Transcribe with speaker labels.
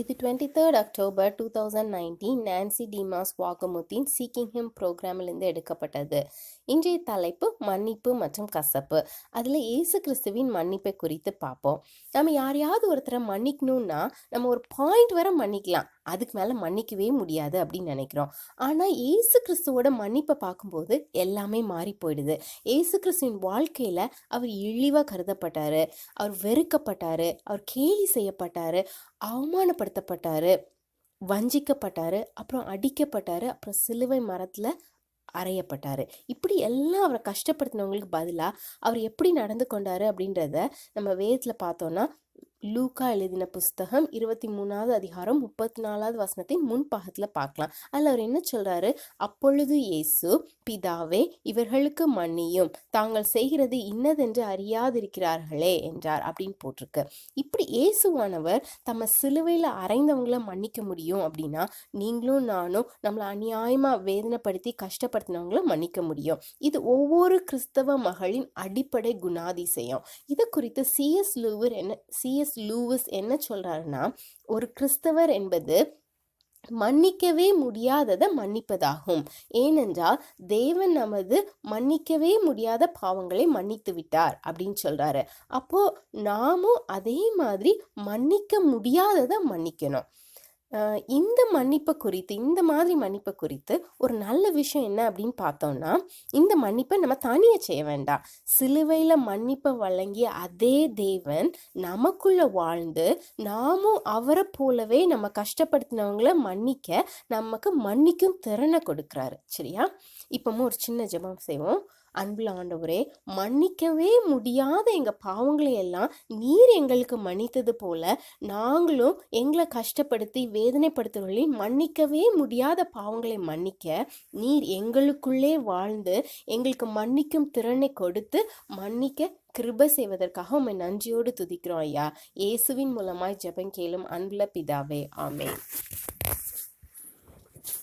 Speaker 1: இது twenty third October two thousand nineteen Nancy DeMoss வாகமுத்தின் seeking him ப்ரோக்ராமிலிருந்து எடுக்கப்பட்டது இன்றைய தலைப்பு மன்னிப்பு மற்றும் கசப்பு அதில் இயேசு கிறிஸ்துவின் மன்னிப்பை குறித்து பார்ப்போம் நம்ம யாரையாவது ஒருத்தரை மன்னிக்கணும்னா நம்ம ஒரு பாயிண்ட் வரை மன்னிக்கலாம் அதுக்கு மேலே மன்னிக்கவே முடியாது அப்படின்னு நினைக்கிறோம் ஆனால் ஏசு கிறிஸ்துவோட மன்னிப்பை பார்க்கும்போது எல்லாமே மாறி போயிடுது ஏசு கிறிஸ்துவின் வாழ்க்கையில் அவர் இழிவாக கருதப்பட்டார் அவர் வெறுக்கப்பட்டார் அவர் கேலி செய்யப்பட்டார் அவமானப்பட்ட கொடுமைப்படுத்தப்பட்டார் வஞ்சிக்கப்பட்டாரு அப்புறம் அடிக்கப்பட்டார் அப்புறம் சிலுவை மரத்தில் அறையப்பட்டாரு இப்படி எல்லாம் அவரை கஷ்டப்படுத்தினவங்களுக்கு பதிலாக அவர் எப்படி நடந்து கொண்டாரு அப்படின்றத நம்ம வேதத்தில் பார்த்தோன்னா லூக்கா எழுதின புஸ்தகம் இருபத்தி மூணாவது அதிகாரம் முப்பத்தி நாலாவது வசனத்தின் முன் பாகத்தில் பார்க்கலாம் அதில் அவர் என்ன சொல்கிறாரு அப்பொழுது இயேசு பிதாவே இவர்களுக்கு மன்னியும் தாங்கள் செய்கிறது இன்னதென்று அறியாதிருக்கிறார்களே என்றார் அப்படின்னு போட்டிருக்கு இப்படி இயேசுவானவர் தம்ம சிலுவையில் அரைந்தவங்கள மன்னிக்க முடியும் அப்படின்னா நீங்களும் நானும் நம்மளை அநியாயமாக வேதனைப்படுத்தி கஷ்டப்படுத்தினவங்கள மன்னிக்க முடியும் இது ஒவ்வொரு கிறிஸ்தவ மகளின் அடிப்படை குணாதிசயம் இது குறித்து சிஎஸ் லூவர் என்ன சிஎஸ் லூவிஸ் என்ன சொல்கிறாருன்னா ஒரு கிறிஸ்தவர் என்பது மன்னிக்கவே முடியாததை மன்னிப்பதாகும் ஏனென்றால் தேவன் நமது மன்னிக்கவே முடியாத பாவங்களை மன்னித்து விட்டார் அப்படின்னு சொல்கிறாரு அப்போது நாமும் அதே மாதிரி மன்னிக்க முடியாததை மன்னிக்கணும் இந்த மன்னிப்பை குறித்து இந்த மாதிரி மன்னிப்பை குறித்து ஒரு நல்ல விஷயம் என்ன அப்படின்னு பார்த்தோம்னா இந்த மன்னிப்பை நம்ம தனியாக செய்ய வேண்டாம் சிலுவையில் மன்னிப்பை வழங்கிய அதே தேவன் நமக்குள்ளே வாழ்ந்து நாமும் அவரை போலவே நம்ம கஷ்டப்படுத்தினவங்கள மன்னிக்க நமக்கு மன்னிக்கும் திறனை கொடுக்குறாரு சரியா இப்போமும் ஒரு சின்ன ஜபம் செய்வோம் அன்பில் ஆண்டவரே மன்னிக்கவே முடியாத எங்கள் பாவங்களை எல்லாம் நீர் எங்களுக்கு மன்னித்தது போல நாங்களும் எங்களை கஷ்டப்படுத்தி வேதனைப்படுத்துகிறவர்களையும் மன்னிக்கவே முடியாத பாவங்களை மன்னிக்க நீர் எங்களுக்குள்ளே வாழ்ந்து எங்களுக்கு மன்னிக்கும் திறனை கொடுத்து மன்னிக்க கிருப செய்வதற்காக உண்மை நன்றியோடு துதிக்கிறோம் ஐயா இயேசுவின் மூலமாய் ஜெபம் கேளும் அன்புல பிதாவே ஆமே